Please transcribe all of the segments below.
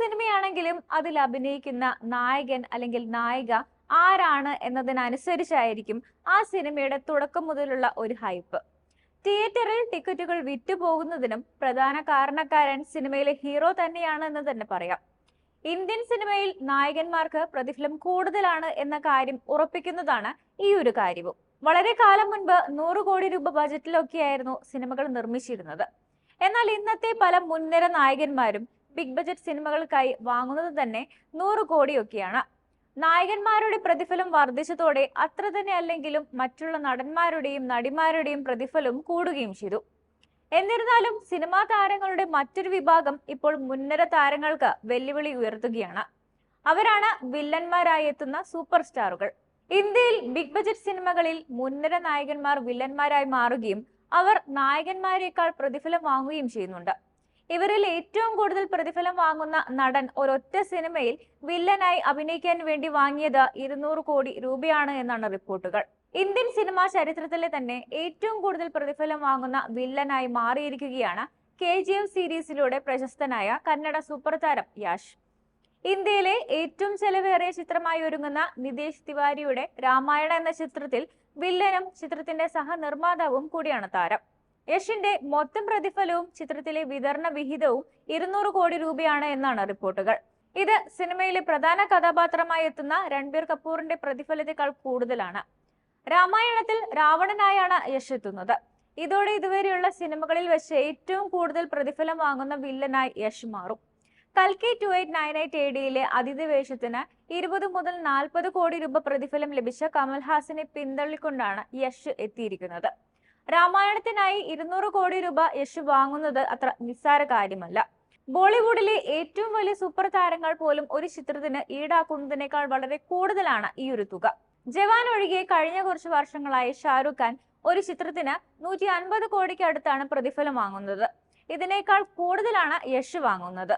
സിനിമയാണെങ്കിലും അതിൽ അഭിനയിക്കുന്ന നായകൻ അല്ലെങ്കിൽ നായിക ആരാണ് എന്നതിനനുസരിച്ചായിരിക്കും ആ സിനിമയുടെ തുടക്കം മുതലുള്ള ഒരു ഹൈപ്പ്. തിയേറ്ററിൽ ടിക്കറ്റുകൾ വിറ്റുപോകുന്നതിനും പ്രധാന കാരണക്കാരൻ സിനിമയിലെ ഹീറോ തന്നെയാണ് എന്ന് തന്നെ പറയാം. ഇന്ത്യൻ സിനിമയിൽ നായകന്മാർക്ക് പ്രതിഫലം കൂടുതലാണ് എന്ന കാര്യം ഉറപ്പിക്കുന്നതാണ് ഈ ഒരു കാര്യവും. വളരെ കാലം മുൻപ് നൂറ് കോടി രൂപ ബജറ്റിലൊക്കെയായിരുന്നു സിനിമകൾ നിർമ്മിച്ചിരുന്നത്. എന്നാൽ ഇന്നത്തെ പല മുൻനിര നായകന്മാരും ബിഗ് ബജറ്റ് സിനിമകൾക്കായി വാങ്ങുന്നത് തന്നെ നൂറ് കോടിയൊക്കെയാണ്. നായകന്മാരുടെ പ്രതിഫലം വർദ്ധിച്ചതോടെ അത്ര തന്നെ അല്ലെങ്കിലും മറ്റുള്ള നടന്മാരുടെയും നടിമാരുടെയും പ്രതിഫലം കൂടുകയും ചെയ്തു. എന്നിരുന്നാലും സിനിമാ താരങ്ങളുടെ മറ്റൊരു വിഭാഗം ഇപ്പോൾ മുൻനിര താരങ്ങൾക്ക് വെല്ലുവിളി ഉയർത്തുകയാണ്. അവരാണ് വില്ലന്മാരായി എത്തുന്ന സൂപ്പർ സ്റ്റാറുകൾ ഇന്ത്യയിൽ ബിഗ് ബജറ്റ് സിനിമകളിൽ മുൻനിര നായകന്മാർ വില്ലന്മാരായി മാറുകയും അവർ നായകന്മാരെക്കാൾ പ്രതിഫലം വാങ്ങുകയും ചെയ്യുന്നുണ്ട്. ഇവരിൽ ഏറ്റവും കൂടുതൽ പ്രതിഫലം വാങ്ങുന്ന നടൻ ഒരൊറ്റ സിനിമയിൽ വില്ലനായി അഭിനയിക്കാൻ വേണ്ടി വാങ്ങിയത് ഇരുന്നൂറ് കോടി രൂപയാണ് എന്നാണ് റിപ്പോർട്ടുകൾ. ഇന്ത്യൻ സിനിമാ ചരിത്രത്തിലെ തന്നെ ഏറ്റവും കൂടുതൽ പ്രതിഫലം വാങ്ങുന്ന വില്ലനായി മാറിയിരിക്കുകയാണ് കെ ജി എഫ് സീരീസിലൂടെ പ്രശസ്തനായ കന്നഡ സൂപ്പർ താരം യാഷ്. ഇന്ത്യയിലെ ഏറ്റവും ചെലവേറിയ ചിത്രമായി ഒരുങ്ങുന്ന നിതേഷ് തിവാരിയുടെ രാമായണ എന്ന ചിത്രത്തിൽ വില്ലനും ചിത്രത്തിന്റെ സഹനിർമ്മാതാവും കൂടിയാണ് താരം. യഷിന്റെ മൊത്തം പ്രതിഫലവും ചിത്രത്തിലെ വിതരണ വിഹിതവും ഇരുന്നൂറ് കോടി രൂപയാണ് എന്നാണ് റിപ്പോർട്ടുകൾ. ഇത് സിനിമയിലെ പ്രധാന കഥാപാത്രമായി എത്തുന്ന രൺബീർ കപൂറിന്റെ പ്രതിഫലത്തെക്കാൾ കൂടുതലാണ്. രാമായണത്തിൽ രാവണനായാണ് യശ് എത്തുന്നത്. ഇതോടെ ഇതുവരെയുള്ള സിനിമകളിൽ വെച്ച് ഏറ്റവും കൂടുതൽ പ്രതിഫലം വാങ്ങുന്ന വില്ലനായി യശ് മാറും. കൽക്കി two eight nine eight A ഡിയിലെ അതിഥി വേഷത്തിന് ഇരുപത് മുതൽ നാൽപ്പത് കോടി രൂപ പ്രതിഫലം ലഭിച്ച കമൽഹാസനെ പിന്തള്ളിക്കൊണ്ടാണ് യശ് എത്തിയിരിക്കുന്നത്. രാമായണത്തിനായി ഇരുന്നൂറ് കോടി രൂപ യശ് വാങ്ങുന്നത് അത്ര നിസ്സാര കാര്യമല്ല. ബോളിവുഡിലെ ഏറ്റവും വലിയ സൂപ്പർ താരങ്ങൾ പോലും ഒരു ചിത്രത്തിന് ഈടാക്കുന്നതിനേക്കാൾ വളരെ കൂടുതലാണ് ഈ ഒരു തുക. ജവാൻ ഒഴികെ കഴിഞ്ഞ കുറച്ച് വർഷങ്ങളായി ഷാരൂഖ് ഖാൻ ഒരു ചിത്രത്തിന് നൂറ്റി അൻപത് കോടിക്ക് അടുത്താണ് പ്രതിഫലം വാങ്ങുന്നത്. ഇതിനേക്കാൾ കൂടുതലാണ് യശ് വാങ്ങുന്നത്.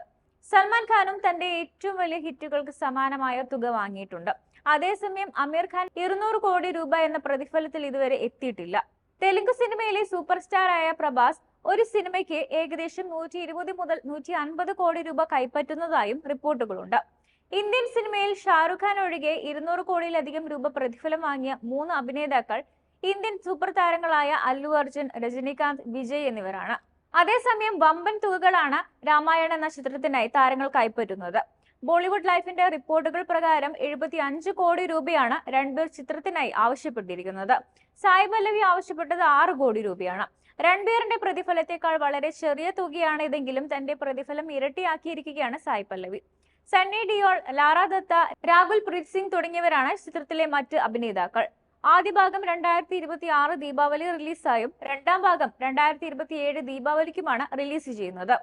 സൽമാൻ ഖാനും തന്റെ ഏറ്റവും വലിയ ഹിറ്റുകൾക്ക് സമാനമായ തുക വാങ്ങിയിട്ടുണ്ട്. അതേസമയം അമീർ ഖാൻ ഇരുന്നൂറ് കോടി രൂപ എന്ന പ്രതിഫലത്തിൽ ഇതുവരെ എത്തിയിട്ടില്ല. തെലുങ്ക് സിനിമയിലെ സൂപ്പർ സ്റ്റാർ ആയ പ്രഭാസ് ഒരു സിനിമയ്ക്ക് ഏകദേശം നൂറ്റി ഇരുപത് മുതൽ നൂറ്റി അൻപത് കോടി രൂപ കൈപ്പറ്റുന്നതായും റിപ്പോർട്ടുകളുണ്ട്. ഇന്ത്യൻ സിനിമയിൽ ഷാറുഖ് ഖാൻ ഒഴികെ ഇരുന്നൂറ് കോടിയിലധികം രൂപ പ്രതിഫലം വാങ്ങിയ മൂന്ന് അഭിനേതാക്കൾ ഇന്ത്യൻ സൂപ്പർ താരങ്ങളായ അല്ലു അർജുൻ രജനീകാന്ത് വിജയ് എന്നിവരാണ്. അതേസമയം വമ്പൻ തുകകളാണ് രാമായണ എന്ന ചിത്രത്തിനായി താരങ്ങൾ കൈപ്പറ്റുന്നത്. ബോളിവുഡ് ലൈഫിന്റെ റിപ്പോർട്ടുകൾ പ്രകാരം എഴുപത്തി അഞ്ച് കോടി രൂപയാണ് രൺബീർ ചിത്രത്തിനായി ആവശ്യപ്പെട്ടിരിക്കുന്നത്. സായി പല്ലവി ആവശ്യപ്പെട്ടത് ആറ് കോടി രൂപയാണ്. രൺബീറിന്റെ പ്രതിഫലത്തെക്കാൾ വളരെ ചെറിയ തുകയാണ് ഇതെങ്കിലും തന്റെ പ്രതിഫലം ഇരട്ടിയാക്കിയിരിക്കുകയാണ് സായി പല്ലവി. സണ്ണി ഡിയോൾ ലാറ ദത്ത രാഹുൽ പ്രീത് സിംഗ് തുടങ്ങിയവരാണ് ചിത്രത്തിലെ മറ്റ് അഭിനേതാക്കൾ. ആദ്യ ഭാഗം രണ്ടായിരത്തി ഇരുപത്തി ആറ് ദീപാവലി റിലീസായും രണ്ടാം ഭാഗം രണ്ടായിരത്തി ഇരുപത്തി ഏഴ് ദീപാവലിക്കുമാണ് റിലീസ് ചെയ്യുന്നത്.